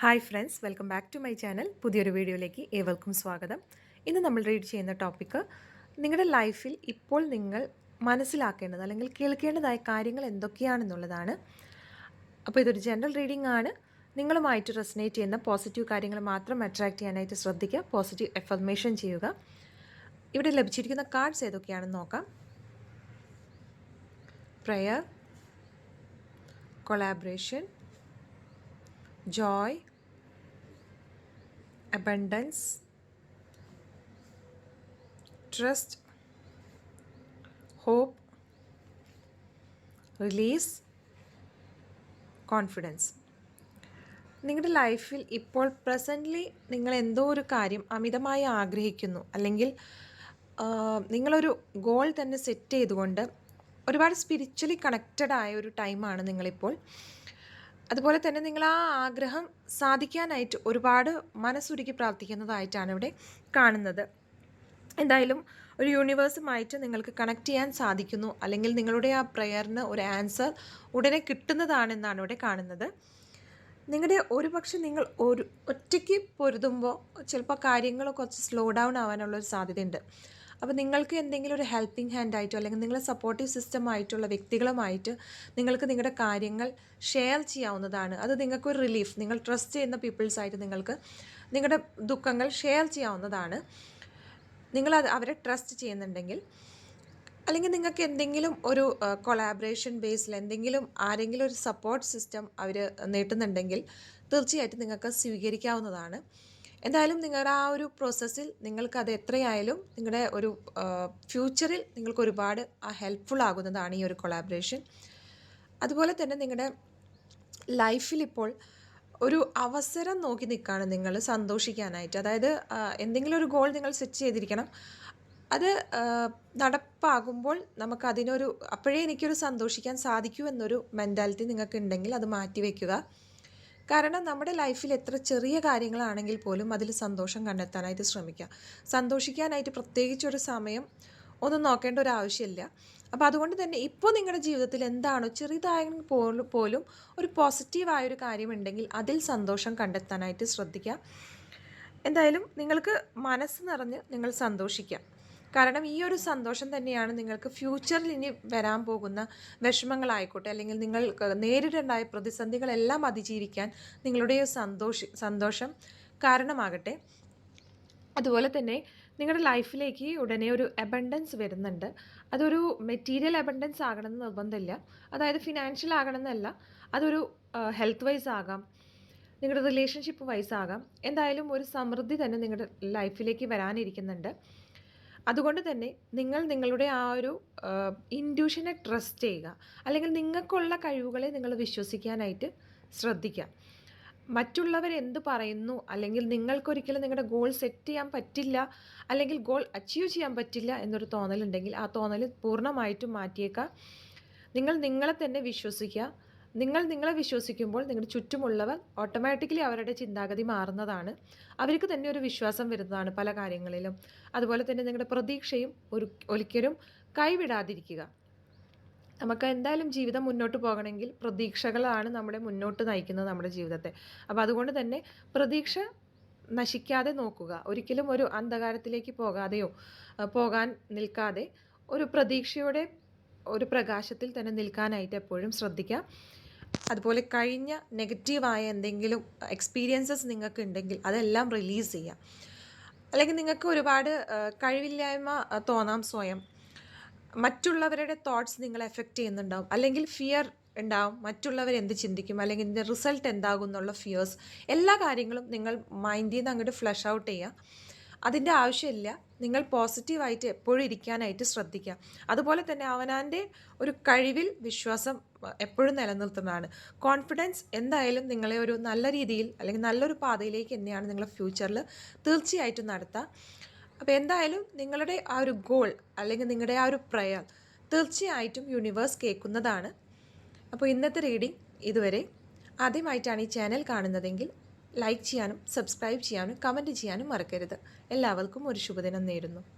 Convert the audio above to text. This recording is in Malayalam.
Hi friends welcome back to my channel പുതിയൊരു വീഡിയോയിലേക്ക് ഏവർക്കും സ്വാഗതം. ഇന്ന് നമ്മൾ റീഡ് ചെയ്യുന്ന ടോപ്പിക്ക് നിങ്ങളുടെ ലൈഫിൽ ഇപ്പോൾ നിങ്ങൾ മനസ്സിലാക്കേണ്ടത് അല്ലെങ്കിൽ കേൾക്കേണ്ടതായ കാര്യങ്ങൾ എന്തൊക്കെയാണെന്നുള്ളതാണ്. അപ്പോൾ ഇതൊരു ജനറൽ റീഡിംഗ് ആണ്. നിങ്ങളുമായിട്ട് റെസനേറ്റ് ചെയ്യുന്ന പോസിറ്റീവ് കാര്യങ്ങൾ മാത്രം അട്രാക്റ്റ് ചെയ്യാനായിട്ട് ശ്രദ്ധിക്കുക പോസിറ്റീവ് എഫർമേഷൻ ചെയ്യുക. ഇവിടെ ലഭിച്ചിരിക്കുന്ന കാർഡ്സ് ഏതൊക്കെയാണെന്ന് നോക്കാം. Prayer collaboration joy, abundance, trust, hope, release, confidence. നിങ്ങളുടെ ലൈഫിൽ ഇപ്പോൾ പ്രസന്റ്ലി നിങ്ങൾ എന്തോ ഒരു കാര്യം അമിതമായി ആഗ്രഹിക്കുന്നു. അല്ലെങ്കിൽ നിങ്ങളൊരു ഗോൾ തന്നെ സെറ്റ് ചെയ്തുകൊണ്ട് ഒരുപാട് സ്പിരിച്വലി കണക്റ്റഡ് ആയ ഒരു ടൈമാണ് നിങ്ങളിപ്പോൾ. അതുപോലെ തന്നെ നിങ്ങൾ ആ ആഗ്രഹം സാധിക്കാനായിട്ട് ഒരുപാട് മനസ്സുരുക്കി പ്രാർത്ഥിക്കുന്നതായിട്ടാണ് ഇവിടെ കാണുന്നത്. എന്തായാലും ഒരു യൂണിവേഴ്സുമായിട്ട് നിങ്ങൾക്ക് കണക്ട് ചെയ്യാൻ സാധിക്കുന്നു. അല്ലെങ്കിൽ നിങ്ങളുടെ ആ പ്രെയറിന് ഒരു ആൻസർ ഉടനെ കിട്ടുന്നതാണെന്നാണ് ഇവിടെ കാണുന്നത്. നിങ്ങളുടെ ഒരു പക്ഷെ നിങ്ങൾ ഒരു ഒറ്റയ്ക്ക് പൊരുതുമ്പോൾ ചിലപ്പോൾ കാര്യങ്ങൾ കുറച്ച് സ്ലോ ഡൗൺ ആവാനുള്ളൊരു സാധ്യതയുണ്ട്. അപ്പോൾ നിങ്ങൾക്ക് എന്തെങ്കിലും ഒരു ഹെൽപ്പിംഗ് ഹാൻഡ് ആയിട്ടോ അല്ലെങ്കിൽ നിങ്ങളെ സപ്പോർട്ടീവ് സിസ്റ്റം ആയിട്ടുള്ള വ്യക്തികളുമായിട്ട് നിങ്ങൾക്ക് നിങ്ങളുടെ കാര്യങ്ങൾ ഷെയർ ചെയ്യാവുന്നതാണ്. അത് നിങ്ങൾക്കൊരു റിലീഫ് നിങ്ങൾ ട്രസ്റ്റ് ചെയ്യുന്ന പീപ്പിൾസായിട്ട് നിങ്ങൾക്ക് നിങ്ങളുടെ ദുഃഖങ്ങൾ ഷെയർ ചെയ്യാവുന്നതാണ്. നിങ്ങളത് അവരെ ട്രസ്റ്റ് ചെയ്യുന്നുണ്ടെങ്കിൽ അല്ലെങ്കിൽ നിങ്ങൾക്ക് എന്തെങ്കിലും ഒരു കൊളാബറേഷൻ ബേസിൽ എന്തെങ്കിലും ആരെങ്കിലും ഒരു സപ്പോർട്ട് സിസ്റ്റം അവർ നീട്ടുന്നുണ്ടെങ്കിൽ തീർച്ചയായിട്ടും നിങ്ങൾക്ക് സ്വീകരിക്കാവുന്നതാണ്. എന്തായാലും നിങ്ങളുടെ ആ ഒരു പ്രോസസ്സിൽ നിങ്ങൾക്കത് എത്രയായാലും നിങ്ങളുടെ ഒരു ഫ്യൂച്ചറിൽ നിങ്ങൾക്ക് ഒരുപാട് ഹെൽപ്ഫുൾ ആകുന്നതാണ് ഈ ഒരു കൊളാബറേഷൻ അതുപോലെ തന്നെ നിങ്ങളുടെ ലൈഫിൽ ഇപ്പോൾ ഒരു അവസരം നോക്കി നിൽക്കുകയാണ് നിങ്ങൾ സന്തോഷിക്കാനായിട്ട്. അതായത് എന്തെങ്കിലും ഒരു ഗോൾ നിങ്ങൾ സെറ്റ് ചെയ്തിരിക്കണം. അത് നടപ്പാകുമ്പോൾ നമുക്ക് അതിനൊരു അപ്പോഴേ എനിക്കൊരു സന്തോഷിക്കാൻ സാധിക്കൂ എന്നൊരു മെന്റാലിറ്റി നിങ്ങൾക്ക് ഉണ്ടെങ്കിൽ അത് മാറ്റി വയ്ക്കുക കാരണം നമ്മുടെ ലൈഫിൽ എത്ര ചെറിയ കാര്യങ്ങളാണെങ്കിൽ പോലും അതിൽ സന്തോഷം കണ്ടെത്താനായിട്ട് ശ്രമിക്കുക. സന്തോഷിക്കാനായിട്ട് പ്രത്യേകിച്ചൊരു സമയം ഒന്നും നോക്കേണ്ട ഒരു ആവശ്യമില്ല. അപ്പോൾ അതുകൊണ്ട് തന്നെ ഇപ്പോൾ നിങ്ങളുടെ ജീവിതത്തിൽ എന്താണോ ചെറുതായെങ്കിൽ പോലും ഒരു പോസിറ്റീവായൊരു കാര്യമുണ്ടെങ്കിൽ അതിൽ സന്തോഷം കണ്ടെത്താനായിട്ട് ശ്രദ്ധിക്കുക. എന്തായാലും നിങ്ങൾക്ക് മനസ്സ് നിറഞ്ഞ് നിങ്ങൾ സന്തോഷിക്കുക. കാരണം ഈ ഒരു സന്തോഷം തന്നെയാണ് നിങ്ങൾക്ക് ഫ്യൂച്ചറിൽ ഇനി വരാൻ പോകുന്ന വിഷമങ്ങളായിക്കോട്ടെ അല്ലെങ്കിൽ നിങ്ങൾ നേരിടേണ്ടായ പ്രതിസന്ധികളെല്ലാം അതിജീവിക്കാൻ നിങ്ങളുടെ സന്തോഷ സന്തോഷം കാരണമാകട്ടെ. അതുപോലെ തന്നെ നിങ്ങളുടെ ലൈഫിലേക്ക് ഉടനെ ഒരു അബണ്ടൻസ് വരുന്നുണ്ട്. അതൊരു മെറ്റീരിയൽ അബണ്ടൻസ് ആകണമെന്ന് നിർബന്ധമില്ല. അതായത് ഫിനാൻഷ്യൽ ആകണമെന്നല്ല അതൊരു ഹെൽത്ത് വൈസ് ആകാം നിങ്ങളുടെ റിലേഷൻഷിപ്പ് വൈസ് ആകാം. എന്തായാലും ഒരു സമൃദ്ധി തന്നെ നിങ്ങളുടെ ലൈഫിലേക്ക് വരാനിരിക്കുന്നുണ്ട്. അതുകൊണ്ട് തന്നെ നിങ്ങൾ നിങ്ങളുടെ ആ ഒരു ഇൻഡ്യൂഷനെ ട്രസ്റ്റ് ചെയ്യുക. അല്ലെങ്കിൽ നിങ്ങൾക്കുള്ള കഴിവുകളെ നിങ്ങൾ വിശ്വസിക്കാനായിട്ട് ശ്രദ്ധിക്കുക. മറ്റുള്ളവർ എന്ത് പറയുന്നു? അല്ലെങ്കിൽ നിങ്ങൾക്കൊരിക്കലും നിങ്ങളുടെ ഗോൾ സെറ്റ് ചെയ്യാൻ പറ്റില്ല. അല്ലെങ്കിൽ ഗോൾ അച്ചീവ് ചെയ്യാൻ പറ്റില്ല എന്നൊരു തോന്നലുണ്ടെങ്കിൽ ആ തോന്നൽ പൂർണമായിട്ടും മാറ്റിയേക്കാം നിങ്ങൾ നിങ്ങളെ തന്നെ വിശ്വസിക്കുക. നിങ്ങൾ നിങ്ങളെ വിശ്വസിക്കുമ്പോൾ നിങ്ങളുടെ ചുറ്റുമുള്ളവർ ഓട്ടോമാറ്റിക്കലി അവരുടെ ചിന്താഗതി മാറുന്നതാണ്. അവർക്ക് തന്നെ ഒരു വിശ്വാസം വരുന്നതാണ് പല കാര്യങ്ങളിലും. അതുപോലെ തന്നെ നിങ്ങളുടെ പ്രതീക്ഷയും ഒരു ഒരിക്കലും കൈവിടാതിരിക്കുക. നമുക്ക് എന്തായാലും ജീവിതം മുന്നോട്ട് പോകണമെങ്കിൽ പ്രതീക്ഷകളാണ് നമ്മളെ മുന്നോട്ട് നയിക്കുന്നത് നമ്മുടെ ജീവിതത്തെ. അപ്പോൾ അതുകൊണ്ട് തന്നെ പ്രതീക്ഷ നശിക്കാതെ നോക്കുക. ഒരിക്കലും ഒരു അന്ധകാരത്തിലേക്ക് പോകാതെയോ പോകാൻ നിൽക്കാതെ ഒരു പ്രതീക്ഷയുടെ ഒരു പ്രകാശത്തിൽ തന്നെ നിൽക്കാനായിട്ട് എപ്പോഴും ശ്രദ്ധിക്കുക അതുപോലെ കഴിഞ്ഞ നെഗറ്റീവായ എന്തെങ്കിലും എക്സ്പീരിയൻസസ് നിങ്ങൾക്ക് ഉണ്ടെങ്കിൽ അതെല്ലാം റിലീസ് ചെയ്യാം. അല്ലെങ്കിൽ നിങ്ങൾക്ക് ഒരുപാട് കഴിവില്ലായ്മ തോന്നാം സ്വയം. മറ്റുള്ളവരുടെ തോട്ട്സ് നിങ്ങളെ എഫക്റ്റ് ചെയ്യുന്നുണ്ടാവും. അല്ലെങ്കിൽ ഫിയർ ഉണ്ടാവും. മറ്റുള്ളവർ എന്ത് ചിന്തിക്കും? അല്ലെങ്കിൽ ഇതിന്റെ റിസൾട്ട് എന്താകും എന്നുള്ള ഫിയേഴ്സ് എല്ലാ കാര്യങ്ങളും നിങ്ങൾ മൈൻഡിൽ നിന്ന് അങ്ങോട്ട് ഫ്ലഷ് ഔട്ട് ചെയ്യുക അതിന്റെ ആവശ്യമില്ല. നിങ്ങൾ പോസിറ്റീവായിട്ട് എപ്പോഴും ഇരിക്കാനായിട്ട് ശ്രദ്ധിക്കുക. അതുപോലെ തന്നെ അവനാന്റെ ഒരു കഴിവിൽ വിശ്വാസം എപ്പോഴും നിലനിർത്തുന്നതാണ്. കോൺഫിഡൻസ് എന്തായാലും നിങ്ങളെ ഒരു നല്ല രീതിയിൽ അല്ലെങ്കിൽ നല്ലൊരു പാതയിലേക്ക് തന്നെയാണ് നിങ്ങളെ ഫ്യൂച്ചറിൽ തീർച്ചയായിട്ടും നടത്തുക അപ്പോൾ എന്തായാലും നിങ്ങളുടെ ആ ഒരു ഗോൾ അല്ലെങ്കിൽ നിങ്ങളുടെ ആ ഒരു പ്രയർ തീർച്ചയായിട്ടും യൂണിവേഴ്സ് കേൾക്കുന്നതാണ്. അപ്പോൾ ഇന്നത്തെ റീഡിംഗ് ഇതുവരെ. ആദ്യമായിട്ടാണ് ഈ ചാനൽ കാണുന്നതെങ്കിൽ ലൈക്ക് ചെയ്യാനും സബ്സ്ക്രൈബ് ചെയ്യാനും കമന്റ് ചെയ്യാനും മറക്കരുത്. എല്ലാവർക്കും ഒരു ശുഭദിനം നേരുന്നു.